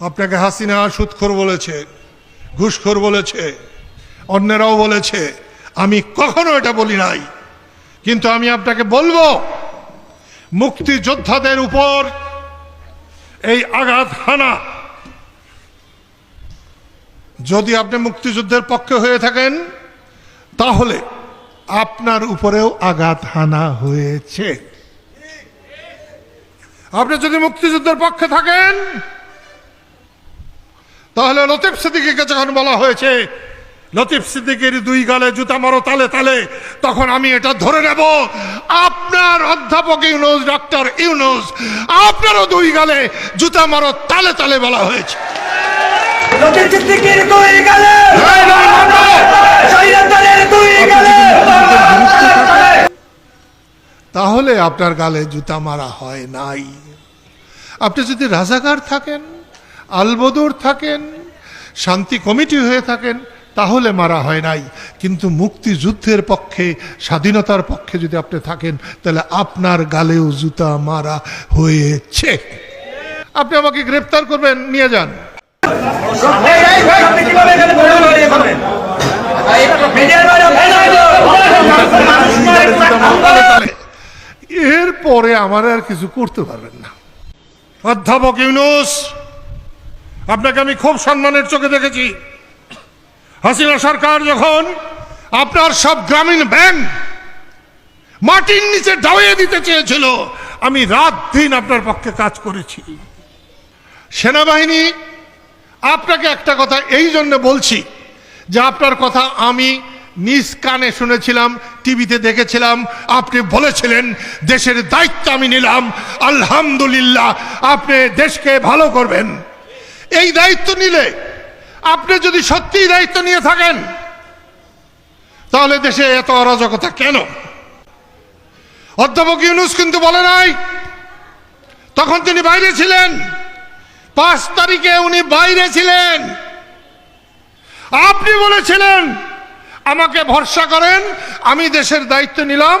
আপনাকে হাসিনা সুৎখোর বলেছে, ঘুষখোর বলেছে, অন্যরাও বলেছে, আমি কখনো এটা বলি নাই। কিন্তু আমি আপনাকে বলব, মুক্তিযোদ্ধাদের উপর এই আঘাত হানা। যদি আপনি মুক্তিযুদ্ধের পক্ষে হয়ে থাকেন, তাহলে আপনার উপরেও আঘাত হানা হয়েছে। আপনি যদি মুক্তিযুদ্ধের পক্ষে থাকেন তাহলে লতিফ সিদ্দিকিকে যখন বলা হয়েছে লতিফ সিদ্দিকের দুই গালে জুতা মারো তালে তালে তখন আমি এটা ধরে নেব। আপনার অধ্যাপক ইউনুস ডক্টর ইউনুস আপনারও দুই গালে জুতা মারো তালে তালে বলা হয়েছে। লতিফ সিদ্দিকীর দুই গালে শহীদের দুই গালে তাহলে আপনার গালে জুতা মারা হয় নাই। আপনি যদি রাজাকার থাকেন আলবদর থাকেন, শান্তি কমিটি হয়ে থাকেন, তাহলে মারা হয় নাই। কিন্তু মুক্তিযুদ্ধের পক্ষে, স্বাধীনতার পক্ষে যদি আপনি থাকেন, তাহলে আপনার গালেও জুতা মারা হয়েছে। আপনি আমাকে গ্রেপ্তার করবেন, নিয়ে যান। এরপরে আমার আর কিছু করতে পারবেন না। অধ্যাপক ইউনুস আপনাকে আমি খুব সম্মানের চোখে দেখেছি। হাসিনা সরকার যখন আপনার সব গ্রামীণ ব্যাংক মাটির নিচে ডাউয়ে দিতে চেয়েছিল, আমি রাত দিন আপনার পক্ষে কাজ করেছি। সেনাবাহিনী, আপনাকে একটা কথা এই জন্য বলছি যে আপনার কথা আমি নিজ কানে শুনেছিলাম, টিভিতে দেখেছিলাম, আপনি বলেছিলেন, দেশের দায়িত্ব আমি নিলাম, আলহামদুলিল্লাহ, আপনি দেশকে ভালো করবেন। এই দায়িত্ব নিলে আপনি যদি সত্যিই দায়িত্ব নিয়ে থাকেন, তাহলে দেশে এত অরাজকতা কেন? অধ্যাপক ইউনুস কিন্তু বলে নাই, তখন তিনি বাইরে ছিলেন। পাঁচ তারিখে উনি বাইরে ছিলেন। আপনি বলেছিলেন, আমাকে ভরসা করেন, আমি দেশের দায়িত্ব নিলাম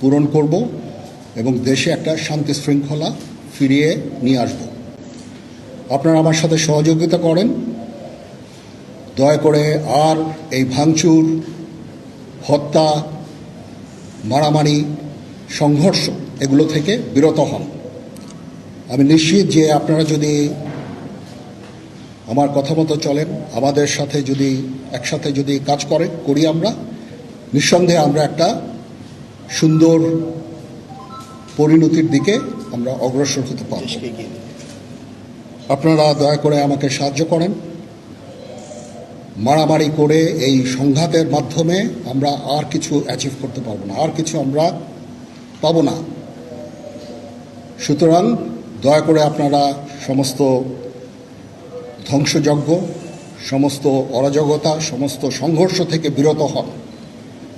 পূরণ করব এবং দেশে একটা শান্তি শৃঙ্খলা ফিরিয়ে নিয়ে আসব। আপনারা আমার সাথে সহযোগিতা করেন। দয়া করে আর এই ভাঙচুর, হত্যা, মারামারি, সংঘর্ষ এগুলো থেকে বিরত হন। আমি নিশ্চিত যে আপনারা যদি আমার কথা মতো চলেন, আমাদের সাথে যদি, একসাথে যদি কাজ করে, করি আমরা, নিঃসন্দেহে আমরা একটা সুন্দর পরিণতির দিকে আমরা অগ্রসর হতে পারব। আপনারা দয়া করে আমাকে সাহায্য করেন। মারামারি করে এই সংঘাতের মাধ্যমে আমরা আর কিছু অ্যাচিভ করতে পারব না আর কিছু আমরা পাবো না। সুতরাং দয়া করে আপনারা সমস্ত ধ্বংসযজ্ঞ সমস্ত অরাজকতা সমস্ত সংঘর্ষ থেকে বিরত হন।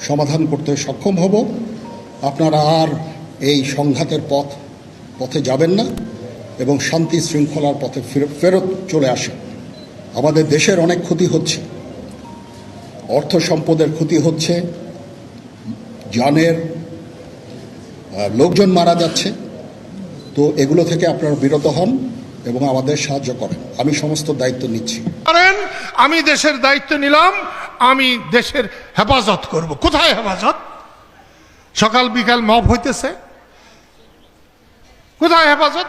সমাধান করতে সক্ষম হব। আপনারা আর এই সংঘাতের পথ, পথে যাবেন না এবং শান্তি শৃঙ্খলার পথে ফের- ফেরত চলে আসেন। আমাদের দেশের অনেক ক্ষতি হচ্ছে। অর্থ সম্পদের ক্ষতি হচ্ছে। জানের লোকজন মারা যাচ্ছে। তো এগুলো থেকে আপনারা বিরত হন এবং আমাদের সাহায্য করেন। আমি সমস্ত দায়িত্ব নিচ্ছি। আমি দেশের দায়িত্ব নিলাম। আমি দেশের হেফাজত করব। কোথায় হেফাজত? সকাল বিকাল মব হইতেছে। কোথায় হেফাজত?